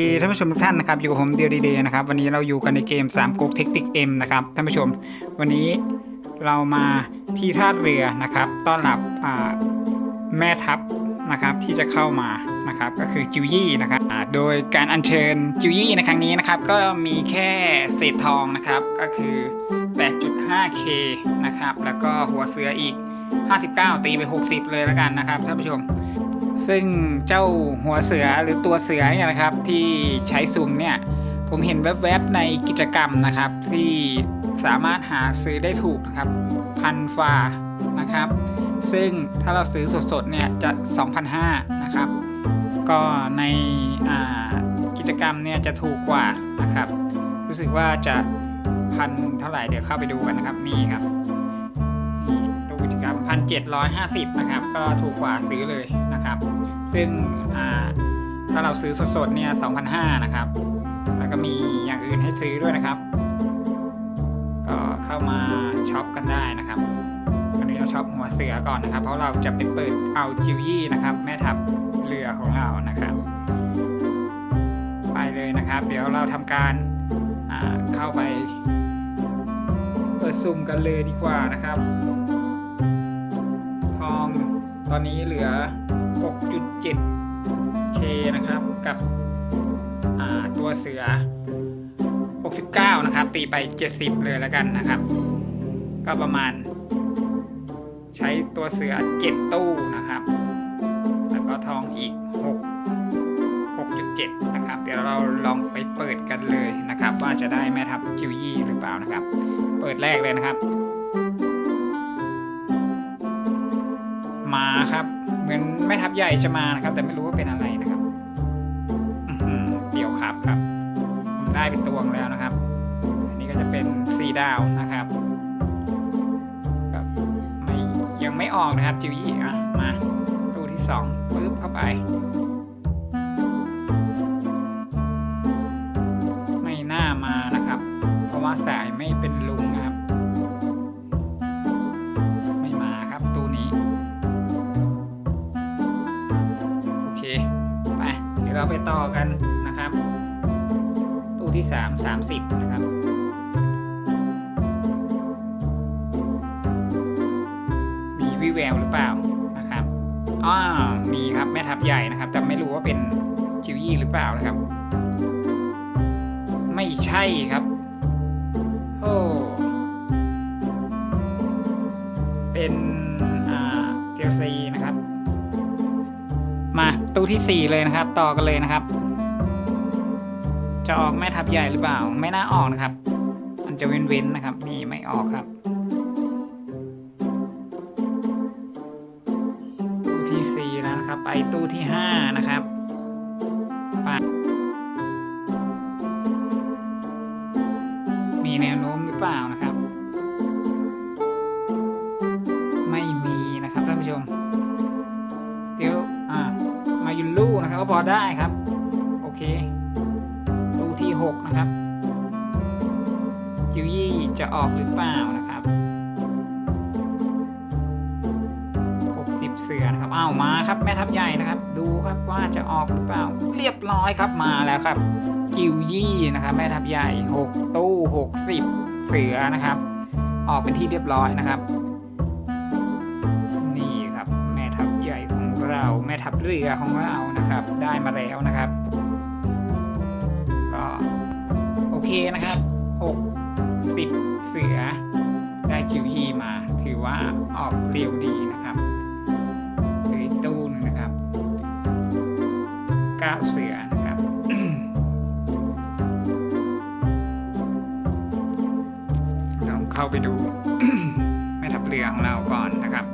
ดีท่านผู้ชมทุกท่านนะครับอยู่กับผมเดียวดีเดย์นะครับวันนี้เราอยู่กันในเกม3ก๊กเทคนิคเอ็มนะครับท่านผู้ชม วันนี้เรามาที่ท่าเรือนะครับ ต้อนรับแม่ทัพนะครับที่จะเข้ามานะครับก็คือจิวยี่นะครับโดยการอัญเชิญจิวยี่ในครั้งนี้นะครับ ก็มีแค่เศษทองนะครับก็คือ 8.5k นะครับแล้วก็หัวเสืออีก 59 ตีไป 60 เลยแล้วกันนะครับท่านผู้ชม ซึ่งเจ้าหัวเสือหรือตัวเสือเนี่ยนะครับที่ใช้ซุมเนี่ยผมเห็นแวบๆในกิจกรรมนะครับ ที่สามารถหาซื้อได้ถูกนะครับพันฟานะครับ ซึ่งถ้าเราซื้อสดๆเนี่ยจะ 2,500นะครับ ก็ในกิจกรรมเนี่ยจะถูกกว่านะครับ รู้สึกว่าจะพันเท่าไหร่เดี๋ยวเข้าไปดูกันนะครับนี่ครับนี่ตู้กิจกรรมพันเจ็ดร้อยห้าสิบนะครับ ก็ถูกกว่าซื้อเลย นะครับ ซึ่งถ้าเราซื้อสดๆเนี่ยสองพันะครับ แล้วก็มีอย่างอื่นให้ซื้อด้วยนะครับ ก็เข้ามาช็อปกันได้นะครับวันนี้เราช็อปหัวเสือก่อนนะครับ เพราะเราจะไปเปิดเอาจิวยี่นะครับ แม่ทัพเรือของเรานะครับ ไปเลยนะครับ เดี๋ยวเราทำการเข้าไปเปิดซุ่มกันเลยดีกว่านะครับ ทองตอนนี้เหลือ 6.7k นะครับกับตัวเสือ 69 นะครับ ตีไป 70 เลยแล้วกันนะครับ ก็ประมาณ ใช้ตัวเสือ 7 ตู้นะครับ แล้วก็ทองอีก 6 6.7 นะครับ เดี๋ยวเราลองไปเปิดกันเลยนะครับ ว่าจะได้แม่ทัพคิวยี่หรือเปล่านะครับ เปิดแรกเลยนะครับ มาครับ มือนแม่ทัพใหญ่จะมานะครับ แต่ไม่รู้ว่าเป็นอะไรนะครับเดี่ยวครับครับ ได้เป็นตวงแล้วนะครับ อันนี้ก็จะเป็นสีดาวนะครับครับไม่ยังไม่ออกนะครับจิวยี่อะมาตู้ที่สองปึ๊บเข้าไป ไม่น่ามานะครับ เพราะว่าสายไม่เป็นลุงนะครับ เราไปต่อกันนะครับ ตู้ที่สามสามสิบนะครับมีวิแววหรือเปล่านะครับอ้ามีครับแม่ทับใหญ่นะครับ แต่ไม่รู้ว่าเป็นจิวยี่หรือเปล่านะครับ ไม่ใช่ครับ มาตู้ที่สี่เลยนะครับ ต่อกันเลยนะครับ จะออกแม่ทับใหญ่หรือเปล่า ไม่น่าออกนะครับ มันจะเว้นๆนะครับ นี่ไม่ออกครับตู้ที่สี่แล้วนะครับ ไปตู้ที่ห้านะครับไปมีแนวโน้มหรือเปล่านะครับ ก็พอได้ครับ โอเคตู้ที่หกนะครับ จิวยี่จะออกหรือเปล่านะครับหกสิบเสือนะครับอ้าวมาครับแม่ทัพใหญ่นะครับ ดูครับว่าจะออกหรือเปล่า เรียบร้อยครับมาแล้วครับ จิวยี่นะครับแม่ทัพใหญ่หกตู้หกสิบเสือนะครับ ออกเป็นที่เรียบร้อยนะครับ ทัพเรือของเรานะครับ ได้มาแล้วนะครับ ก็โอเคนะครับหกสิบเสือ ได้จิวยี่มา ถือว่าออกเร็วดีนะครับเหลือตู้หนึงนะครับเก้าเสือนะครับลองเข้าไปดูแม่ทัพเรือของเราก่อนนะครับ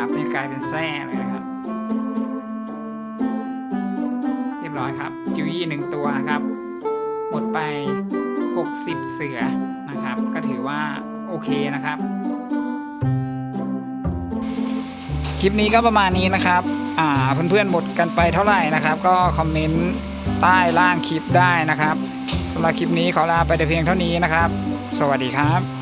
าบนี่กลายเป็นแส้เลยนะครับ เรียบร้อยครับ จิวยี่หนึ่งตัวครับ หมดไป 60 เสือนะครับ ก็ถือว่าโอเคนะครับ คลิปนี้ก็ประมาณนี้นะครับอ่าเพื่อนๆหมดกันไปเท่าไหร่นะครับ ก็คอมเมนต์ใต้ล่างคลิปได้นะครับสำหรับคลิปนี้ขอลาไปแต่เพียงเท่านี้นะครับ สวัสดีครับ